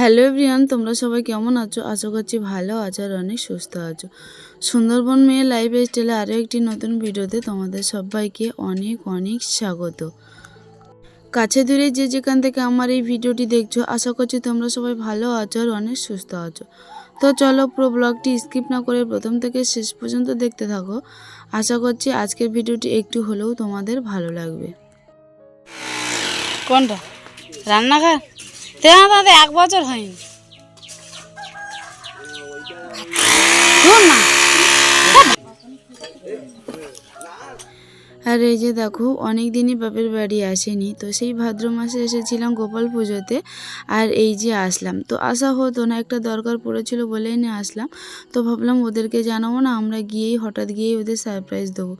Hello everyone তোমরা সবাই কেমন আছো? আশা করছি ভালো আছো আর অনেক সুস্থ আছো। সুন্দরবন মেয়ে লাইফ স্টাইলে আরও একটি নতুন ভিডিওতে তোমাদের সবাইকে অনেক অনেক স্বাগত। কাছে দূরে যে যেখান থেকে আমার এই ভিডিওটি দেখছ, আশা করছি তোমরা সবাই ভালো আছো আর অনেক সুস্থ আছো। তো চলো পুরো ব্লগটি স্কিপ না করে প্রথম থেকে শেষ পর্যন্ত দেখতে থাকো। আশা করছি আজকের ভিডিওটি একটু হলেও তোমাদের ভালো লাগবে। কোনটা? রান্নাঘর? তেনা দাদা এক বছর হয়নি। শোন না। আর এই যে দেখো অনেক দিনই বাপের বাড়ি আসেনি। তো সেই ভাদ্র মাসে এসেছিলাম গোপাল পুজোতে আর এই যে আসলাম। তো আসা হতো না, একটা দরকার পড়েছিল বলেই নিয়ে আসলাম। তো ভাবলাম ওদেরকে জানাব না, আমরা গিয়েই হঠাৎ গিয়েই ওদের সারপ্রাইজ দেবো।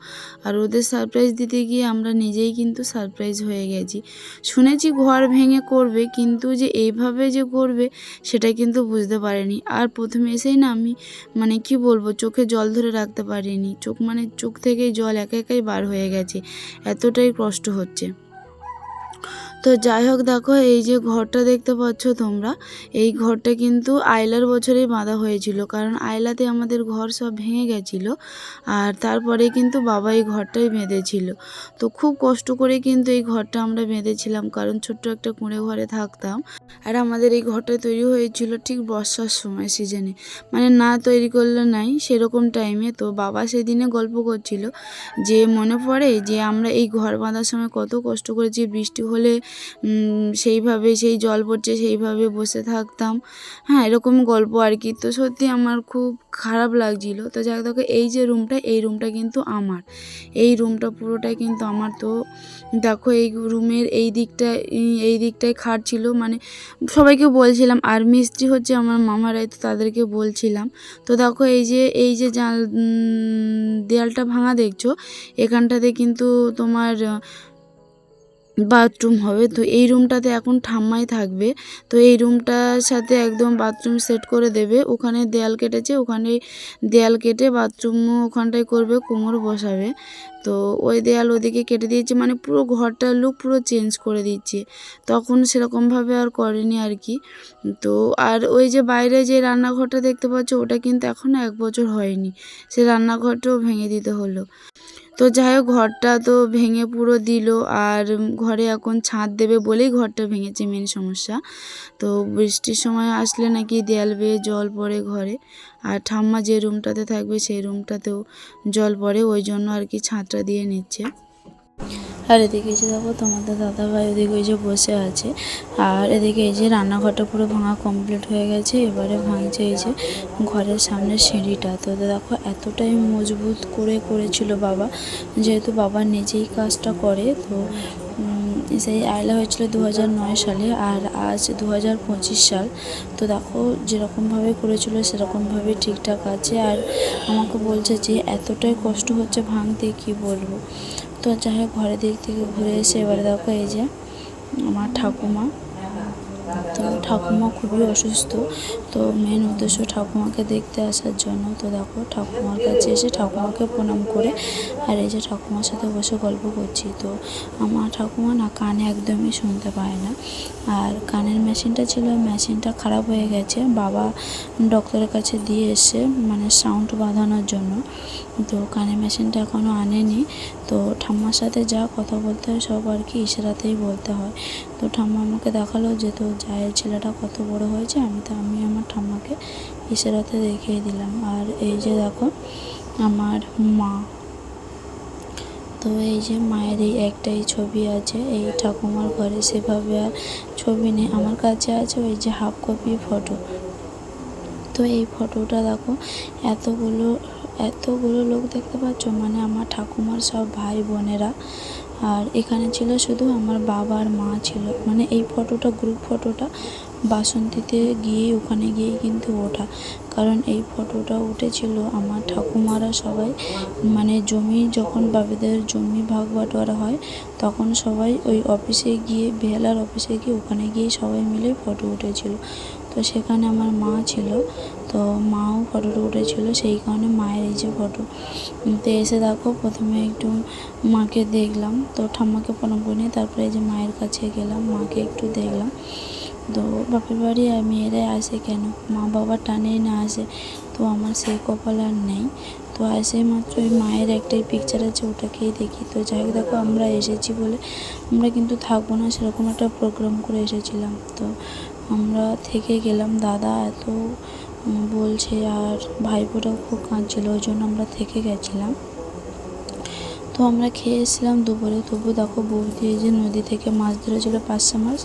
আর ওদের সারপ্রাইজ দিতে গিয়ে আমরা নিজেই কিন্তু সারপ্রাইজ হয়ে গেছি। শুনেছি ঘর ভেঙে করবে, কিন্তু যে এইভাবে যে করবে সেটা কিন্তু বুঝতে পারিনি। আর প্রথমে এসেই না আমি মানে কি বলব, চোখে জল ধরে রাখতে পারিনি। চোখ মানে চোখ থেকেই জল একা একাই বার হয়ে গেছে। এতটাই কষ্ট হচ্ছে। তো যাই হোক দেখো, এই যে ঘরটা দেখতে পাচ্ছ তোমরা, এই ঘরটা কিন্তু আয়লার বছরেই বাঁধা হয়েছিল, কারণ আয়লাতে আমাদের ঘর সব ভেঙে গেছিল আর তারপরে কিন্তু বাবা এই ঘরটাই বেঁধেছিল। তো খুব কষ্ট করে কিন্তু এই ঘরটা আমরা বেঁধেছিলাম, কারণ ছোট্ট একটা কুঁড়ে ঘরে থাকতাম আর আমাদের এই ঘরটা তৈরি হয়েছিল ঠিক বর্ষার সময় সিজনে মানে না তৈরি করলে নাই, সেরকম টাইমে তো বাবা সেদিনে গল্প করছিল যে মনে পড়ে যে আমরা এই ঘর বাঁধার সময় কত কষ্ট করেছি বৃষ্টি হলে সেইভাবে সেই জল পড়ছে, সেইভাবে বসে থাকতাম। হ্যাঁ এরকম গল্প আর কি। তো সত্যি আমার খুব খারাপ লাগছিল। তো যাই হোক, দেখো, এই যে রুমটা এই রুমটা কিন্তু আমার। এই রুমটা পুরোটাই কিন্তু আমার। তো দেখো, এই রুমের এই দিকটা, এই দিকটায় খাট ছিল। মানে সবাইকে বলছিলাম, আর মিস্ত্রি হচ্ছে আমার মামারাই, তো তাদেরকে বলছিলাম। তো দেখো, এই যে এই যে জাল দেয়ালটা ভাঙা দেখছ, এখানটাতে কিন্তু তোমার বাথরুম হবে। তো এই রুমটাতে এখন ঠাম্মাই থাকবে। তো এই রুমটার সাথে একদম বাথরুম সেট করে দেবে। ওখানে দেয়াল কেটেছে, ওখানে দেয়াল কেটে বাথরুমও ওখানটায় করবে, কোমর বসাবে। তো ওই দেয়াল ওদিকে কেটে দিয়েছে মানে পুরো ঘরটার লুক পুরো চেঞ্জ করে দিচ্ছে। তখন সেরকমভাবে আর করেনি আর কি। তো আর ওই যে বাইরে যে রান্নাঘরটা দেখতে পাচ্ছ, ওটা কিন্তু এখনও এক বছর হয়নি। সে রান্নাঘরটাও ভেঙে দিতে হলো। তো যাই হোক, ঘরটা তো ভেঙে পুরো দিল আর ঘরে এখন ছাদ দেবে বলেই ঘরটা ভেঙেছে মেন সমস্যা। তো বৃষ্টির সময় আসলে নাকি দেয়াল বেয়ে জল পড়ে ঘরে। আর ঠাম্মা যে রুমটাতে থাকবে, সেই রুমটাতেও জল পড়ে, ওই জন্য আর কি ছাদটা দিয়ে নিচ্ছে। আর এদিকে এসে দেখো তোমাদের দাদা ভাই ওদিকে ওই যে বসে আছে। আর এদিকে এই যে রান্নাঘরটা পুরো ভাঙা কমপ্লিট হয়ে গেছে। এবারে ভাঙছে এই যে ঘরের সামনে সিঁড়িটা। তো দেখো এতটাই মজবুত করে করেছিল বাবা। যেহেতু বাবা নিজেই কাজটা করে, তো সেই আয়লা হয়েছিল দু সালে আর আজ দু হাজার পঁচিশ সাল। তো দেখো যেরকমভাবে করেছিল সেরকমভাবে ঠিকঠাক আছে। আর আমাকে বলছে যে এতটাই কষ্ট হচ্ছে ভাঙতে, কি বলব? তো যাই হোক, ঘরের দিক থেকে ঘুরে এসে এবারে দেখো এই যে আমার ঠাকুমা। তো ঠাকুমা খুবই অসুস্থ। তো মেন উদ্দেশ্য ঠাকুমাকে দেখতে আসার জন্য। তো দেখো ঠাকুমার কাছে এসে ঠাকুমাকে প্রণাম করে আর এই যে ঠাকুমার সাথে বসে গল্প করছি। তো আমার ঠাকুমা না কানে একদমই শুনতে পায় না। আর কানের মেশিনটা ছিল, মেশিনটা খারাপ হয়ে গেছে। বাবা ডক্টরের কাছে দিয়ে এসে মানে সাউন্ড বাঁধানোর জন্য। তো কানের মেশিনটা এখনও আনেনি। তো ঠাম্মার সাথে যা কথা বলতে হয় সব আর কি ইশারাতেই বলতে হয়। তো ঠাম্মা আমাকে দেখাল যে তো জায়ের ছেলেটা কত বড় হয়েছে, আমি তো, আমি আমার ঠাম্মাকে ইশারাতে দেখিয়ে দিলাম। আর এই যে দেখো, আমার মা। তো এই যে মায়ের এই একটাই ছবি আছে, এই ঠাকুমার ঘরে সেভাবে আর ছবি নেই। আমার কাছে আছে ওই যে হাফ কপি ফটো। তো এই ফটোটা দেখো, এতগুলো এতগুলো লোক দেখতে পাচ্ছ? মানে আমার ঠাকুমার সব ভাই বোনেরা। আর এখানে ছিল শুধু আমার বাবা আর মা ছিল। মানে এই ফটোটা গ্রুপ ফটোটা বাসন্তীতে গিয়ে ওখানে গিয়ে কিন্তু ওঠা। কারণ এই ফটোটা উঠেছিল আমার ঠাকুমারা সবাই। মানে জমি, যখন বাবাদের জমি ভাগ বাটোয়ারা হয়, তখন সবাই ওই অফিসে গিয়ে, বেহালার অফিসে গিয়ে ওখানে গিয়ে সবাই মিলে ফটো উঠেছিল। তো সেখানে আমার মা ছিল। তো মাও ফটোটা উঠেছিল, সেই কারণে মায়ের এই যে ফটো। তো এসে দেখো, প্রথমে একটু মাকে দেখলাম। তো ঠাম্মাকে প্রণাম করে তারপরে এই যে মায়ের কাছে গেলাম, মাকে একটু দেখলাম। তো বাপের বাড়ি মেয়েরাই আসে কেন? মা বাবা টানেই না আসে, তো আমার সেই কপাল আর নেই। তো আসে মাত্র ওই মায়ের একটাই পিকচার আছে, ওটাকেই দেখি। তো যাই হোক, দেখো আমরা এসেছি বলে আমরা কিন্তু থাকব না, সেরকম একটা প্রোগ্রাম করে এসেছিলাম। তো আমরা থেকে গেলাম, দাদা এত বলছে, আর ভাইপোটাও খুব কাঁদছিল, ওই জন্য আমরা থেকে গেছিলাম। তো আমরা খেয়ে এসেছিলাম দুপুরে। তবু দেখো বৌদি যে নদী থেকে মাছ ধরেছিল পাঁচশো মাছ,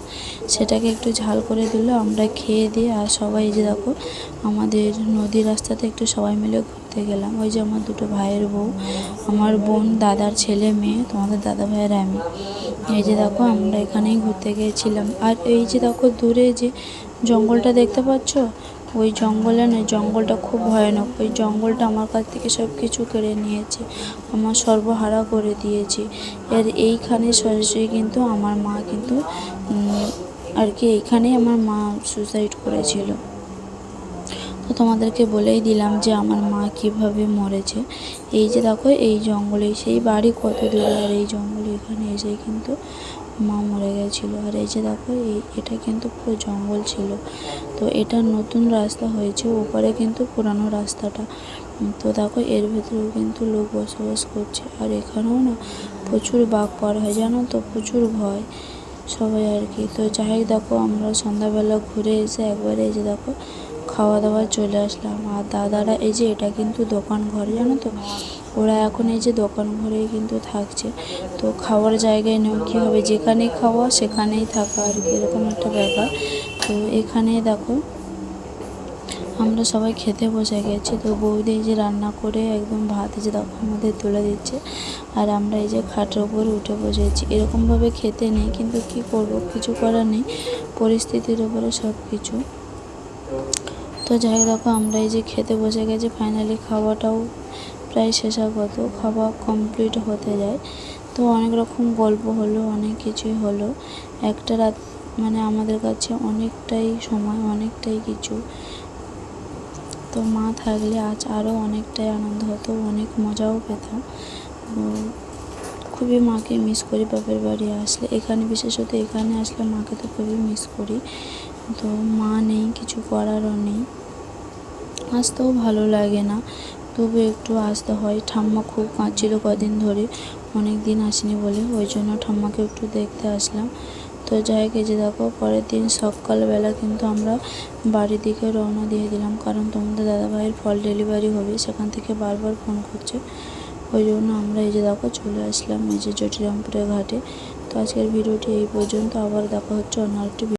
সেটাকে একটু ঝাল করে দিল। আমরা খেয়ে দিয়ে, আর সবাই যে দেখো, আমাদের নদীর রাস্তাতে একটু সবাই মিলে ঘুরতে গেলাম। ওই যে আমার দুটো ভাইয়ের বউ, আমার বোন, দাদার ছেলে, মেয়ে, তোমাদের দাদা ভাইয়ের আমি। এই যে দেখো, আমরা এখানেই ঘুরতে গিয়েছিলাম আর এই যে দেখো, দূরে যে জঙ্গলটা দেখতে পাচ্ছ ওই জঙ্গলে নয়, জঙ্গলটা খুব ভয়ানক। ওই জঙ্গলটা আমার কাছ থেকে সব কিছু কেড়ে নিয়েছে, আমার সর্বহারা করে দিয়েছে। এর এইখানে সরাসরি কিন্তু, আমার মা কিন্তু আর কি, এইখানেই আমার মা সুসাইড করেছিল। তো তোমাদেরকে বলেই দিলাম যে আমার মা কীভাবে মরেছে। এই যে দেখো, এই জঙ্গলে, সেই বাড়ি কত দূরে, আর এই জঙ্গলে এখানে এসে কিন্তু মা মরে গেছিল। আর এই যে দেখো, এই, এটা কিন্তু পুরো জঙ্গল ছিল। তো এটা নতুন রাস্তা হয়েছে, ওপারে কিন্তু পুরানো রাস্তাটা। তো দেখো, এর ভেতরেও কিন্তু লোক বসবাস করছে। আর এখানেও না প্রচুর বাঘ পার হয়, জানো তো? প্রচুর ভয় সবাই আর কি। তো যাই দেখো, আমরা সন্ধ্যাবেলা ঘুরে এসে একবারে এই যে দেখো খাওয়া দাওয়া চলে আসলাম। আর দাদারা এই যে, এটা কিন্তু দোকান ঘর, জানো তো? ওরা এখন এই যে দোকান ঘরেই কিন্তু থাকছে। তো খাওয়ার জায়গায় নেই, কী হবে? যেখানে খাওয়া, সেখানেই থাকা আর কি, এরকম একটা ব্যাপার। তো এখানে দেখো, আমরা সবাই খেতে বসে গেছি। তো বৌদি এই যে রান্না করে একদম ভাত এই যে দেখো আমাদের তুলে দিচ্ছে। আর আমরা এই যে খাটের উপরে উঠে বসেছি এরকমভাবে খেতে নেই, কিন্তু কি করব? কিছু করার নেই। পরিস্থিতির উপরে সব কিছু তো যাই দেখো, আমরা এই যে খেতে বসে গেছি ফাইনালি খাওয়াটাও প্রায় শেষাগত খাওয়া কমপ্লিট হতে যায়। তো অনেক রকম গল্প হলো, অনেক কিছুই হলো। একটা রাত মানে আমাদের কাছে অনেকটাই সময়, অনেকটাই কিছু। তো মা থাকলে আজ আরও অনেকটাই আনন্দ হতো, অনেক মজাও পেতাম। খুবই মাকে মিস করি, বাপের বাড়ি আসলে। এখানে, বিশেষত এখানে আসলে মাকে তো খুবই মিস করি। তো মা নেই, কিছু করারও নেই। আসতেও ভালো লাগে না। তবু একটু আসতে হয়। ঠাম্মা খুব কাঁদছিল কদিন ধরে। অনেক দিন আসেনি বলে। ওই জন্য ঠাম্মাকে একটু দেখতে আসলাম। তো যাই যে দেখো, পরের দিন সকালবেলা কিন্তু আমরা বাড়ির দিকে রওনা দিয়ে দিলাম। কারণ তোমাদের দাদাভাইয়ের ফল ডেলিভারি হবে। সেখান থেকে বারবার ফোন করছে। ওই জন্য আমরা এই যে দেখো, চলে আসলাম এই যে জটিরামপুরের ঘাটে। তো আজকের ভিডিওটি এই পর্যন্ত। আবার দেখা হচ্ছে অন্য একটি